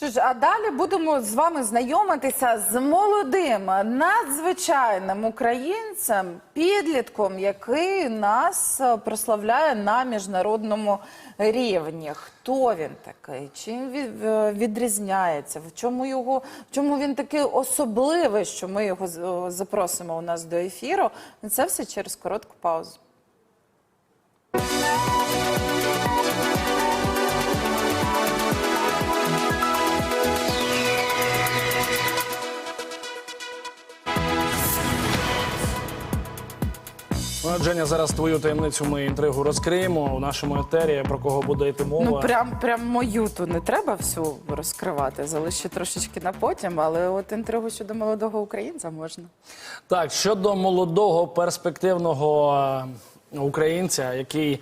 Що ж, а далі будемо з вами знайомитися з молодим, надзвичайним українцем, підлітком, який нас е, прославляє на міжнародному рівні. Хто він такий? Чим він е, відрізняється? В чому його в чому він такий особливий, що ми його е, запросимо у нас до ефіру? Це все через коротку паузу. Женя, зараз твою таємницю ми інтригу розкриємо у нашому етері, про кого буде йти мова. Ну, прям, прям мою ту не треба всю розкривати, Залиши трошечки на потім, але от інтригу щодо молодого українця можна. Так, щодо молодого перспективного е, українця, який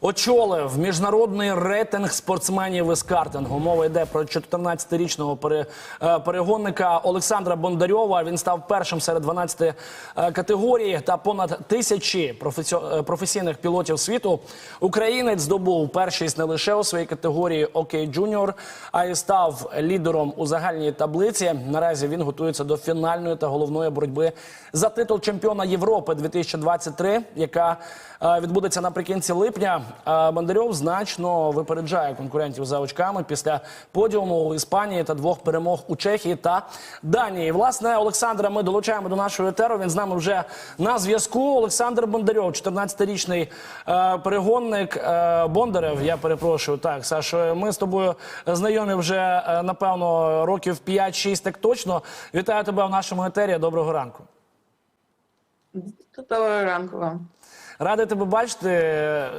очолив міжнародний рейтинг спортсменів із картингу. Мова йде про 14-річного пере- е, перегонника Олександра Бондарьова. Він став першим серед 12 е, категорій та понад тисячі професіо- е, професійних пілотів світу. Українець здобув першість не лише у своїй категорії Окей Джуніор, а й став лідером у загальній таблиці. Наразі він готується до фінальної та головної боротьби за титул чемпіона Європи 2023, яка відбудеться наприкінці липня. Бондарьов значно випереджає конкурентів за очками після подіуму у Іспанії та двох перемог у Чехії та Данії. Власне, Олександра, ми долучаємо до нашого етеру. Він з нами вже на зв'язку. Олександр Бондарьов, 14-річний е, перегонник е, Бондарев. Я перепрошую. Так, Сашо, ми з тобою знайомі вже е, напевно років 5-6, так точно. Вітаю тебе в нашому етері. Доброго ранку. Доброго ранку вам. Радий тебе бачити.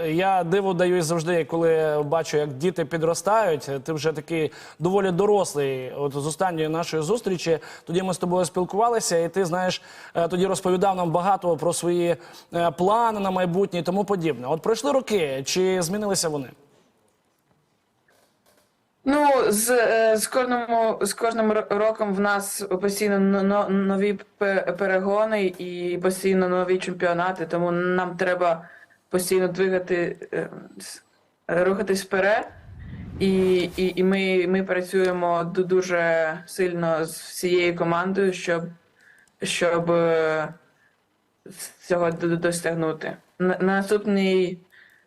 Я диво даюсь завжди, коли бачу, як діти підростають. Ти вже такий доволі дорослий. От з останньої нашої зустрічі тоді ми з тобою спілкувалися, і ти знаєш, е, тоді розповідав нам багато про свої е, плани на майбутнє і тому подібне. От пройшли роки, чи змінилися вони? Ну, з, е, з, кожному, з кожним роком в нас постійно но- но- нові перегони і постійно нові чемпіонати, тому нам треба постійно двигати, е, рухатись вперед. І, і, і ми, ми працюємо дуже сильно з всією командою, щоб, щоб е, цього досягнути. На, на наступний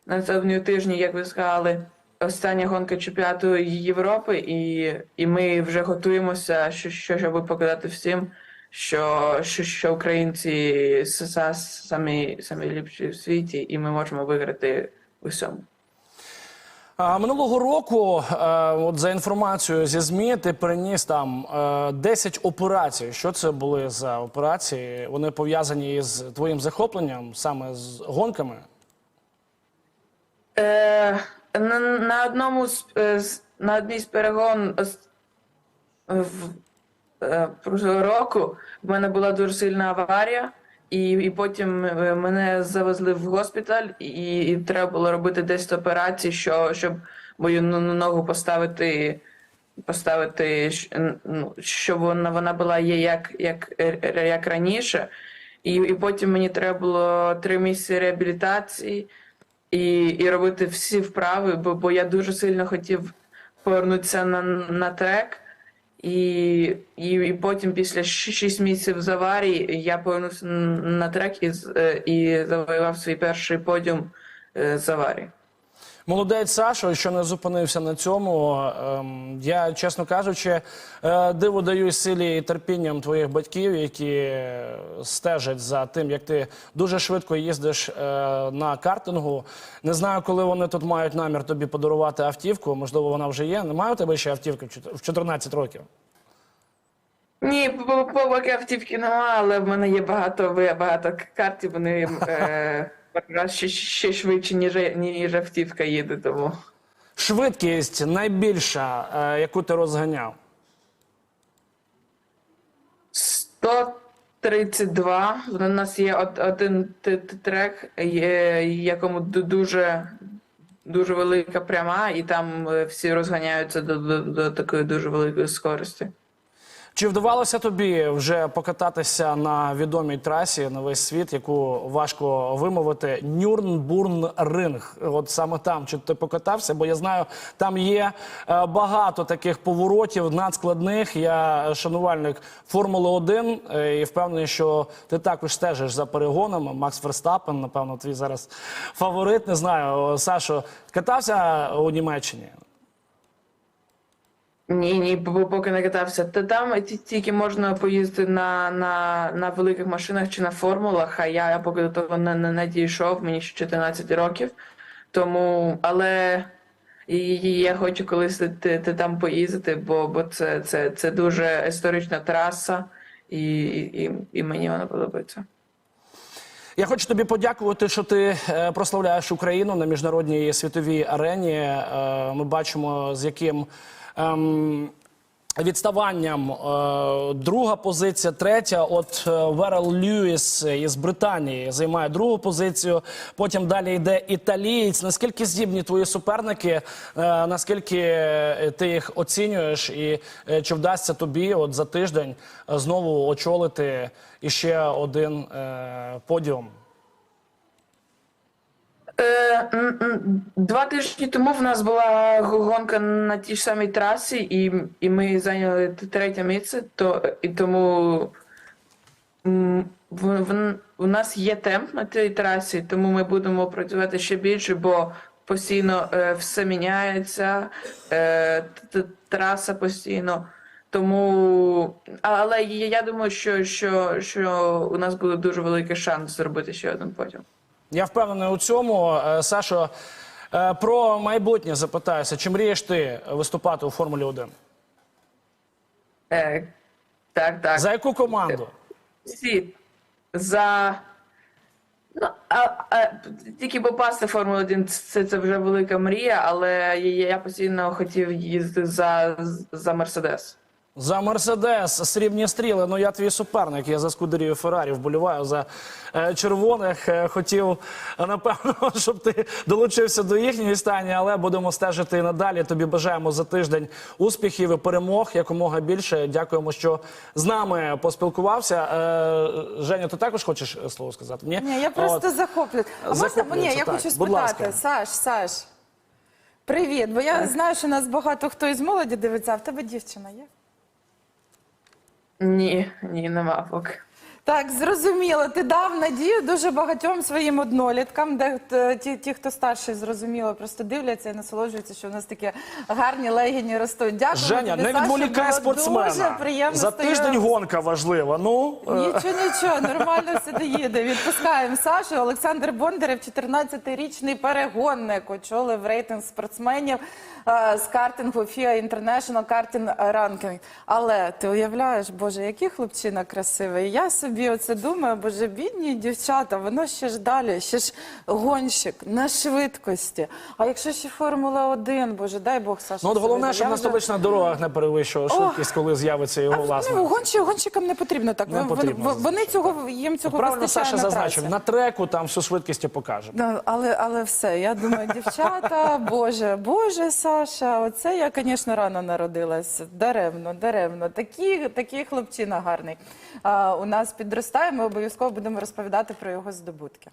на наступні тижні, як ви сказали, остання гонка чемпіонату Європи, і, і ми вже готуємося, що, що щоб показати всім, що, що, що українці самі, самі ліпші в світі, і ми можемо виграти у всьому. Минулого року, е, от за інформацією зі ЗМІ, ти переніс там е, 10 операцій. Що це були за операції? Вони пов'язані із твоїм захопленням саме з гонками? Е, на, на одному з, е, з- на одній з перегон е, в е, прошлого року в мене була дуже сильна аварія, і, і потім мене завезли в госпіталь, і, і треба було робити 10 операцій, що, щоб мою ногу поставити. Поставити, ну, щоб вона, вона була є як, як, як раніше. І, і потім мені треба було три місяці реабілітації і, і робити всі вправи, бо, бо я дуже сильно хотів повернутися на, на трек. І, і, і потім, після щ- шість місяців з аварії, я повернувся на трек і, е, і завоював свій перший подіум е, з аварії. Молодець Сашо, що не зупинився на цьому. Ем, Я, чесно кажучи, е, диву даюсь силі і терпінням твоїх батьків, які стежать за тим, як ти дуже швидко їздиш е, на картингу. Не знаю, коли вони тут мають намір тобі подарувати автівку. Можливо, вона вже є. Немає у тебе ще автівки в 14 років. Ні, по- по- по- поки автівки немає, але в мене є багато, багато карт, вони е, раз ще, ще швидше, ніж, ніж автівка їде. Тому. Швидкість найбільша, е, яку ти розганяв. 132. У нас є од- один т- т- трек, є- якому ду- дуже, дуже велика пряма, і там е, всі розганяються до, до, до такої дуже великої скорості. Чи вдавалося тобі вже покататися на відомій трасі на весь світ, яку важко вимовити Нюрнбурн-ринг? От саме там чи ти покатався? Бо я знаю, там є е, багато таких поворотів надскладних. Я шанувальник Формули 1 е, і впевнений, що ти також стежиш за перегонами. Макс Верстапен, напевно, твій зараз фаворит. Не знаю, Сашо, катався у Німеччині? Ні, ні, поки не катався. Та там тільки можна поїздити на, на, на великих машинах чи на формулах, а я поки до того не, не, не дійшов, мені ще 14 років. Тому, але я хочу колись ти, ти там поїздити, бо, бо це, це, це дуже історична траса, і, і, і, і мені вона подобається. Я хочу тобі подякувати, що ти е, прославляєш Україну на міжнародній світовій арені. Е, Ми бачимо, з яким ем, відставанням е, друга позиція, третя. От е, Верел Льюіс із Британії займає другу позицію. Потім далі йде італієць. Наскільки здібні твої суперники? Е, Наскільки ти їх оцінюєш, і чи вдасться тобі от за тиждень знову очолити іще один подіум? Е, Два тижні тому в нас була гонка на тій ж самій трасі, і, і ми зайняли третє місце, то, і тому в, в, у нас є темп на тій трасі, тому ми будемо працювати ще більше, бо постійно е, все міняється, е, траса постійно. Тому, але я думаю, що, що, що у нас буде дуже великий шанс зробити ще один потім. Я впевнений у цьому. Е, Сашо, е, про майбутнє запитаюся. Чи мрієш ти виступати у Формулі 1? Е, так, так. За яку команду? Всі за. Ну, а, а, тільки попасти в Формулу 1 це, це вже велика мрія, але я, я постійно хотів їздити за, за Мерседес. За Мерседес, срібні стріли. Ну я твій суперник. Я за Скудерію Феррарі вболіваю за е, червоних. Е, хотів е, напевно, щоб ти долучився до їхньої стані, але будемо стежити і надалі. Тобі бажаємо за тиждень успіхів і перемог якомога більше. Дякуємо, що з нами поспілкувався. Е, Женя, ти також хочеш е, слово сказати? Ні, Ні, я просто От. захоплююсь. А можна ні, я так. хочу Будь ласка. спитати, Саш, Саш. Привіт, бо я знаю, що нас багато хто із молоді дивиться, а в тебе дівчина є? Ні, ні, нема поки. Так, зрозуміло. Ти дав надію дуже багатьом своїм одноліткам, де е, ті, ті, хто старший, зрозуміло, просто дивляться і насолоджуються, що в нас такі гарні легені ростуть. Дякую. Женя, тобі, не Саша, відволікай було спортсмена. Дуже приємно За з тобою тиждень гонка важлива. Ну е, Нічого, нічого, нормально все доїде. Відпускаємо Сашу. Олександр Бондарев, 14-річний перегонник, очолив рейтинг спортсменів е, з картингу FIA International Karting Ranking. Але ти уявляєш, Боже, який хлопчина красивий. Я собі оце думаю, боже, бідні дівчата, воно ще ж далі, ще ж гонщик на швидкості. А якщо ще Формула 1, Боже, дай Бог Саша. Ну, от головне, щоб на столичних дорогах не перевищував швидкість, коли з'явиться його власне. Ну, гонщик, гонщикам не потрібно так. Не Вони- потрібно, вони, вони цього їм цього Правильно вистачає Саша на зазначив, на треку там всю швидкість і покаже. Але, але все, я думаю, дівчата, Боже, Боже, Саша, оце я, звісно, рано народилась. Даремно, даремно. Такі, такий хлопчина гарний. А, у нас підростає, ми обов'язково будемо розповідати про його здобутки.